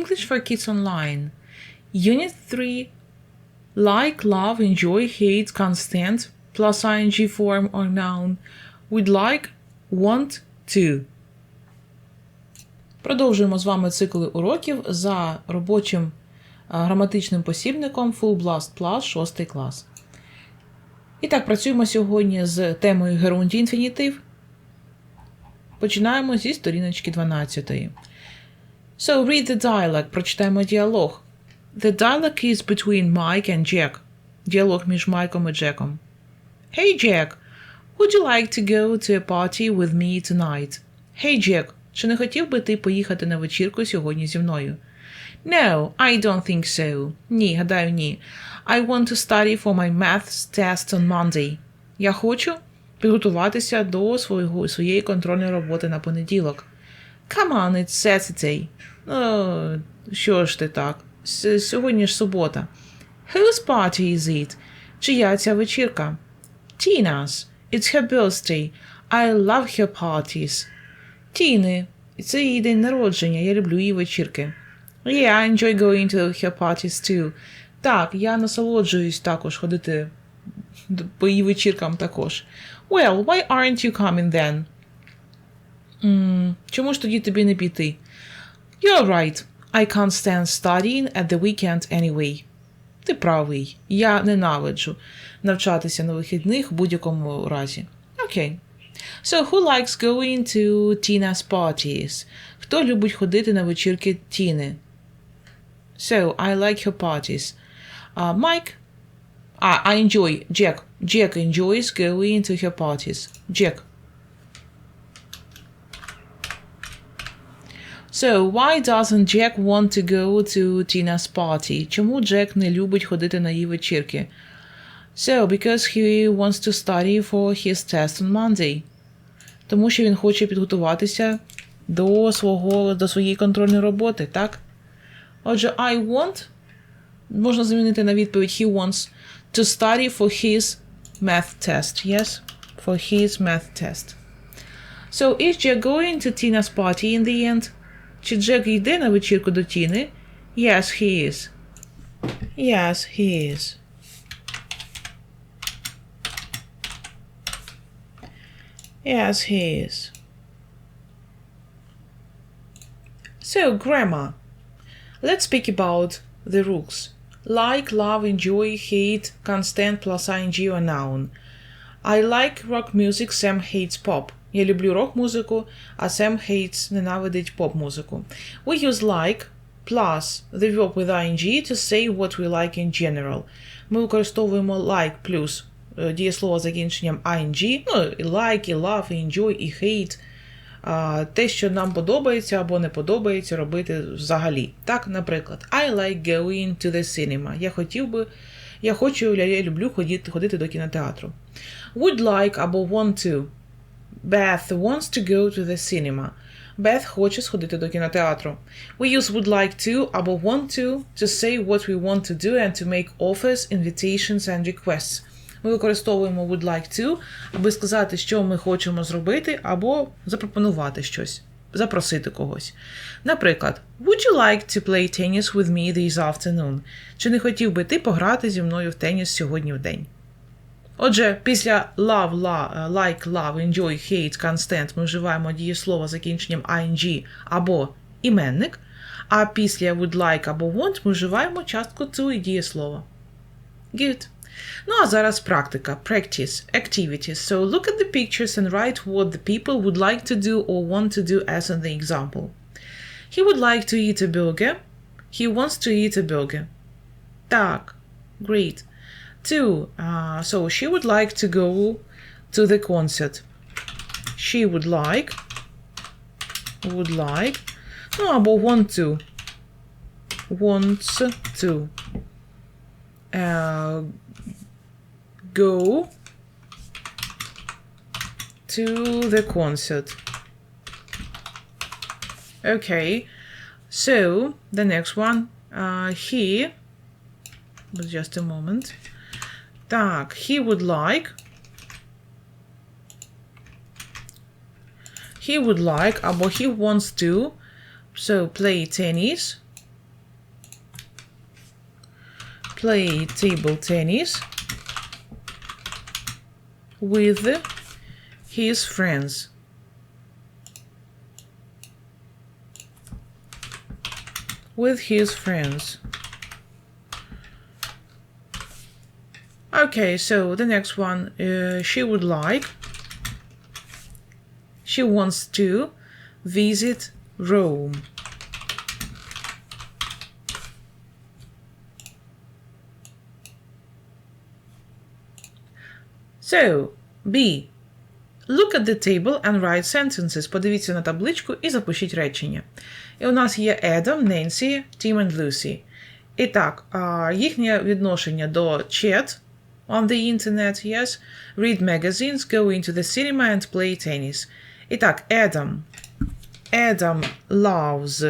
English for Kids Online. Unit 3 Like, love, enjoy, hate, constant, plus ing form or noun. Would like, want, to. Продовжуємо з вами цикли уроків за робочим граматичним посібником Full Blast Plus 6 клас. І так, працюємо сьогодні з темою Герунді інфінітив. Починаємо зі сторіночки 12. So read the dialogue. Прочитаємо діалог. The dialogue is between Mike and Jack. Діалог між Майком і Джеком. Hey Jack, would you like to go to a party with me tonight? Hey Jack, чи не хотів би ти поїхати на вечірку сьогодні зі мною? No, I don't think so. Ні, гадаю, ні. I want to study for my maths test on Monday. Я хочу підготуватися до своєї контрольної роботи на понеділок. Come on, it's Saturday. О, що ж ти так? С- Сьогодні ж субота. Whose party is it? Чия ця вечірка? Tina's. It's her birthday. I love her parties. Тіни. Це її день народження. Я люблю її вечірки. Yeah, I enjoy going to her parties too. Так, я насолоджуюсь також ходити по її вечіркам також. Well, why aren't you coming then? Чому ж тоді тобі не піти? You're right. I can't stand studying at the weekend anyway. Ти правий. Я ненавиджу навчатися на вихідних в будь-якому разі. Окей. So, who likes going to Tina's parties? Хто любить ходити на вечірки Тіни? So, I like her parties. Uh, Mike? Ah, I enjoy. Jack. Jack enjoys going to her parties. Jack. So, why doesn't Jack want to go to Tina's party? Чому Джек не любить ходити на її вечірки? So, because he wants to study for his test on Monday. Тому що він хоче підготуватися до свого до своєї контрольної роботи, так? Отже, I want можна замінити на відповідь he wants to study for his math test. Yes? For his math test. So, is Jack going to Tina's party in the end? Чи Джек йде на вечірку до Тіни? Yes, he is. Yes, he is. Yes, he is. So, grammar. Let's speak about the rules. Like, love, enjoy, hate, constant plus ing or noun. I like rock music, Sam hates pop. Я люблю рок-музику, а Sam hates ненавидить поп-музику. We use like plus the verb with ing to say what we like in general. Ми використовуємо like плюс е, дієслово з закінченням ing, ну, і like, і love, і enjoy, і hate. Те, що нам подобається або не подобається робити взагалі. Так, наприклад, I like going to the cinema. Я хотів би, я хочу, я люблю ходити, ходити до кінотеатру. Would like або want to. Beth wants to go to the cinema. Beth хоче сходити до кінотеатру. We use would like to або want to to say what we want to do and to make offers, invitations and requests. Ми використовуємо would like to, аби сказати, що ми хочемо зробити, або запропонувати щось, запросити когось. Наприклад, Would you like to play tennis with me this afternoon? Чи не хотів би ти пограти зі мною в теніс сьогодні в день? Отже, після love, la, like, love, enjoy, hate, constant ми вживаємо дієслово з закінченням ing або іменник, а після would like або want ми вживаємо частку to і дієслова. Good. Ну а зараз практика. Practice. Activities. So look at the pictures and write what the people would like to do or want to do as in the example. He would like to eat a burger. He wants to eat a burger. Так. Great. Two, uh, so she would like to go to the concert. She would like, would like, no, about want to, wants to uh, go to the concert. Okay, so the next one uh, here, but just a moment. Так, he would like. He would like, або he wants to. So play tennis. Play table tennis with his friends. With his friends. Okay, so the next one, uh, she would like, she wants to visit Rome. So, B. Look at the table and write sentences. Подивіться на табличку і запишіть речення. І у нас є Адам, Ненсі, Тім and Люсі. І так, а, їхнє відношення до chat on the internet, yes. Read magazines, go into the cinema and play tennis. І так, Adam. Adam loves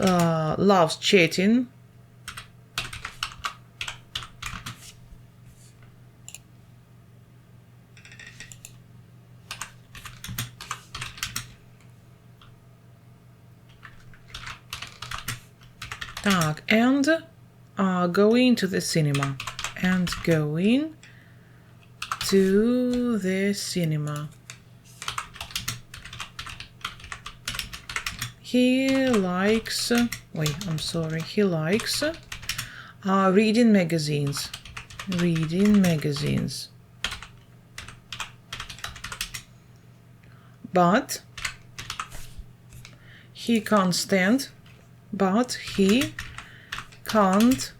uh, loves chatting Так, and uh, going to the cinema. And going to the cinema. He likes, wait, I'm sorry, he likes uh, reading magazines. Reading magazines. But he can't stand but he can't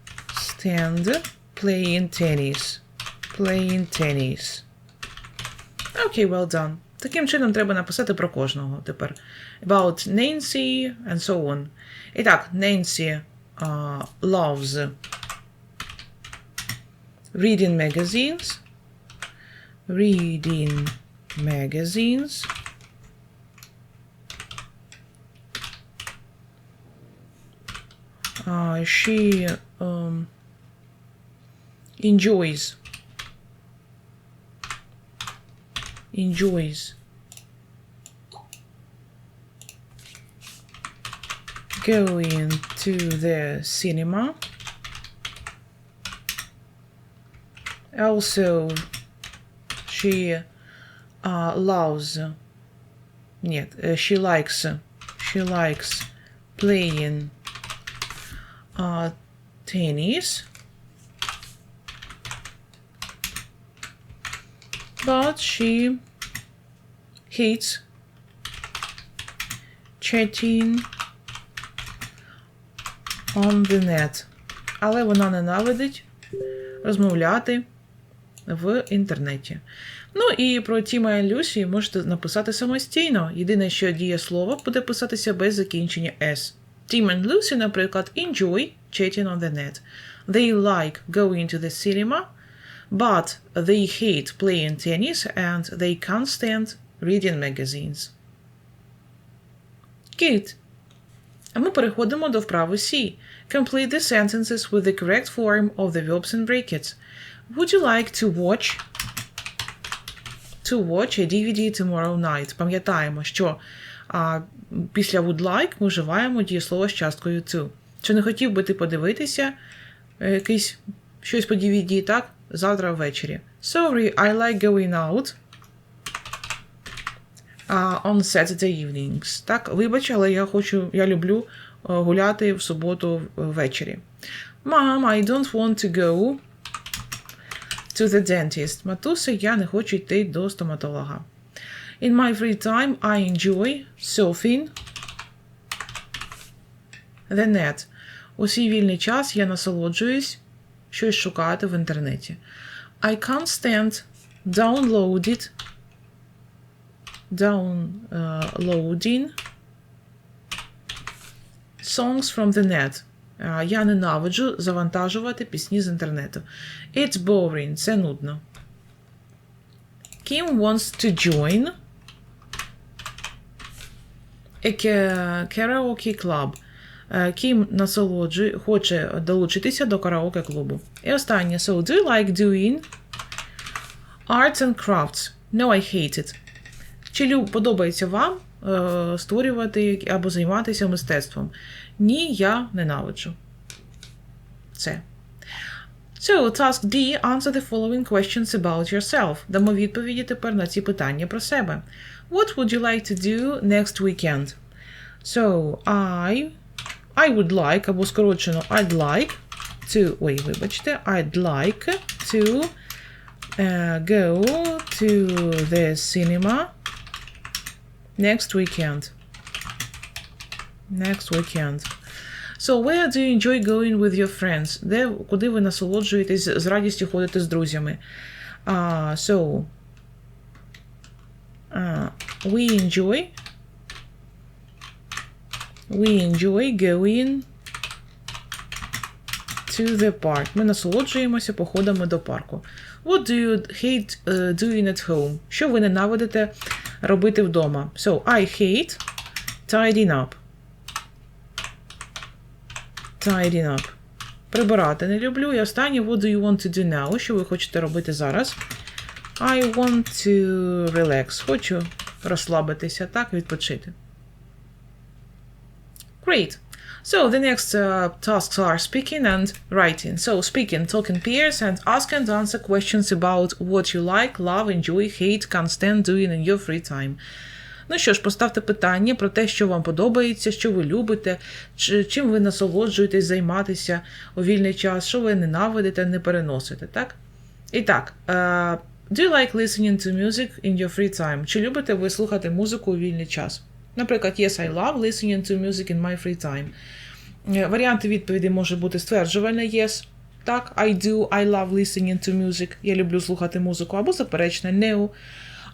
stand playing tennis. Playing tennis. Окей, well done. Таким чином треба написати про кожного тепер. About Nancy and so on. І так, Nancy uh, loves reading magazines. Reading magazines. uh, she um, enjoys enjoys going to the cinema also she uh, loves нет, uh, she likes she likes playing uh, tennis. But she hates chatting on the net. Але вона ненавидить розмовляти в інтернеті. Ну і про Тіма і Люсі можете написати самостійно. Єдине, що дієслово буде писатися без закінчення S. Tim and Lucy, наприклад, enjoy chatting on the net. They like going to the cinema, but they hate playing tennis and they can't stand reading magazines. Good. А ми переходимо до вправи C. Complete the sentences with the correct form of the verbs and brackets. Would you like to watch to watch a DVD tomorrow night? Пам'ятаємо, що а, після would like ми вживаємо дієслово з часткою to. Чи не хотів би ти подивитися е, якийсь щось по DVD, так? Завтра ввечері. Sorry, I like going out on Saturday evenings. Так, вибач, але я хочу, я люблю е, гуляти в суботу ввечері. Mom, I don't want to go to the dentist. Матуся, я не хочу йти до стоматолога. In my free time, I enjoy surfing the net. У свій вільний час я насолоджуюсь щось шукати в інтернеті. I can't stand downloaded downloading songs from the net. Е, Я ненавиджу завантажувати пісні з інтернету. It's boring. Це нудно. Kim wants to join a karaoke club. Е, Кім насолоджує, хоче долучитися до караоке клубу. І останнє. So, do you like doing arts and crafts? No, I hate it. Чи люб- подобається вам е, створювати або займатися мистецтвом? Ні, я ненавиджу. Все. So, task D. Answer the following questions about yourself. Дамо відповіді тепер на ці питання про себе. What would you like to do next weekend? So, I, I would like, або скорочено, I'd like to, ой, вибачте, I'd like to uh, go to the cinema next weekend. Next weekend. So, where do you enjoy going with your friends? Де, куди ви насолоджуєтесь з радістю ходити з друзями? Uh, so, uh, we enjoy we enjoy going to the park. Ми насолоджуємося походами до парку. What do you hate uh, doing at home? Що ви ненавидите робити вдома? So, I hate tidying up. Tidying up. Прибирати не люблю. І останнє, what do you want to do now? Що ви хочете робити зараз? I want to relax. Хочу розслабитися, так, відпочити. Great. So the next uh, tasks are speaking and writing. So speaking, talking peers, and ask and answer questions about what you like, love, enjoy, hate, can't stand doing in your free time. Ну що ж, поставте питання про те, що вам подобається, що ви любите, чим ви насолоджуєтесь займатися у вільний час, що ви ненавидите, не переносите, так? І так, е, do you like listening to music in your free time? Чи любите ви слухати музику у вільний час? Наприклад, yes, I love listening to music in my free time. Е, Варіанти відповіді може бути стверджувальне yes. Так, I do, I love listening to music. Я люблю слухати музику, або заперечне no.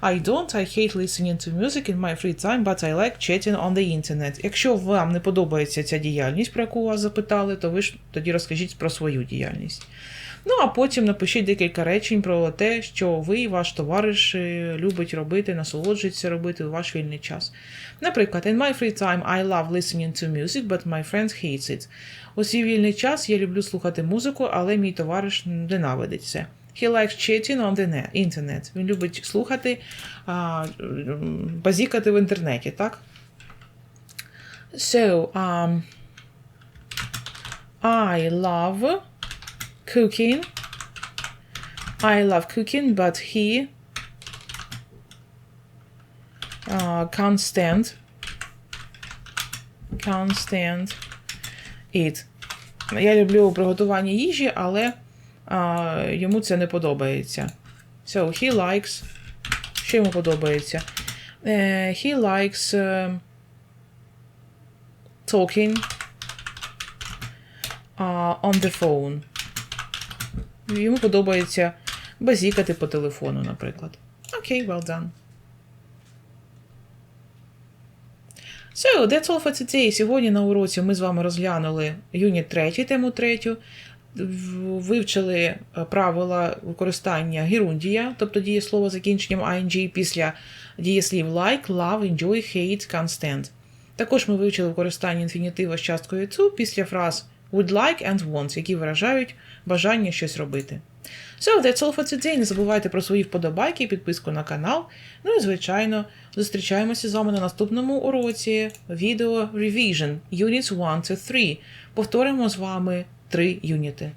I don't, I hate listening to music in my free time, but I like chatting on the internet. Якщо вам не подобається ця діяльність, про яку вас запитали, то ви ж тоді розкажіть про свою діяльність. Ну, а потім напишіть декілька речень про те, що ви і ваш товариш е, любить робити, насолоджується робити у ваш вільний час. Наприклад, in my free time I love listening to music, but my friend hates it. У свій вільний час я люблю слухати музику, але мій товариш ненавидить це. He likes chatting on the net, internet. Він любить слухати, а, базікати в інтернеті, так? So, um, I love cooking. I love cooking, but he uh, can't stand can't stand it. Я люблю приготування їжі, але а, йому це не подобається. So, he likes. Що йому подобається? Е, he likes е, talking uh, on the phone. Йому подобається базікати по телефону, наприклад. Окей, well done. So, that's all for today. Сьогодні на уроці ми з вами розглянули юніт 3, тему 3, вивчили е, правила використання герундія, тобто дієслова закінченням ing після дієслів like, love, enjoy, hate, can't stand. Також ми вивчили використання інфінітива з часткою to після фраз would like and want, які виражають бажання щось робити. So, that's all for today. Не забувайте про свої вподобайки, підписку на канал. Ну і, звичайно, зустрічаємося з вами на наступному уроці відео Revision Units 1 to 3. Повторимо з вами три юніти.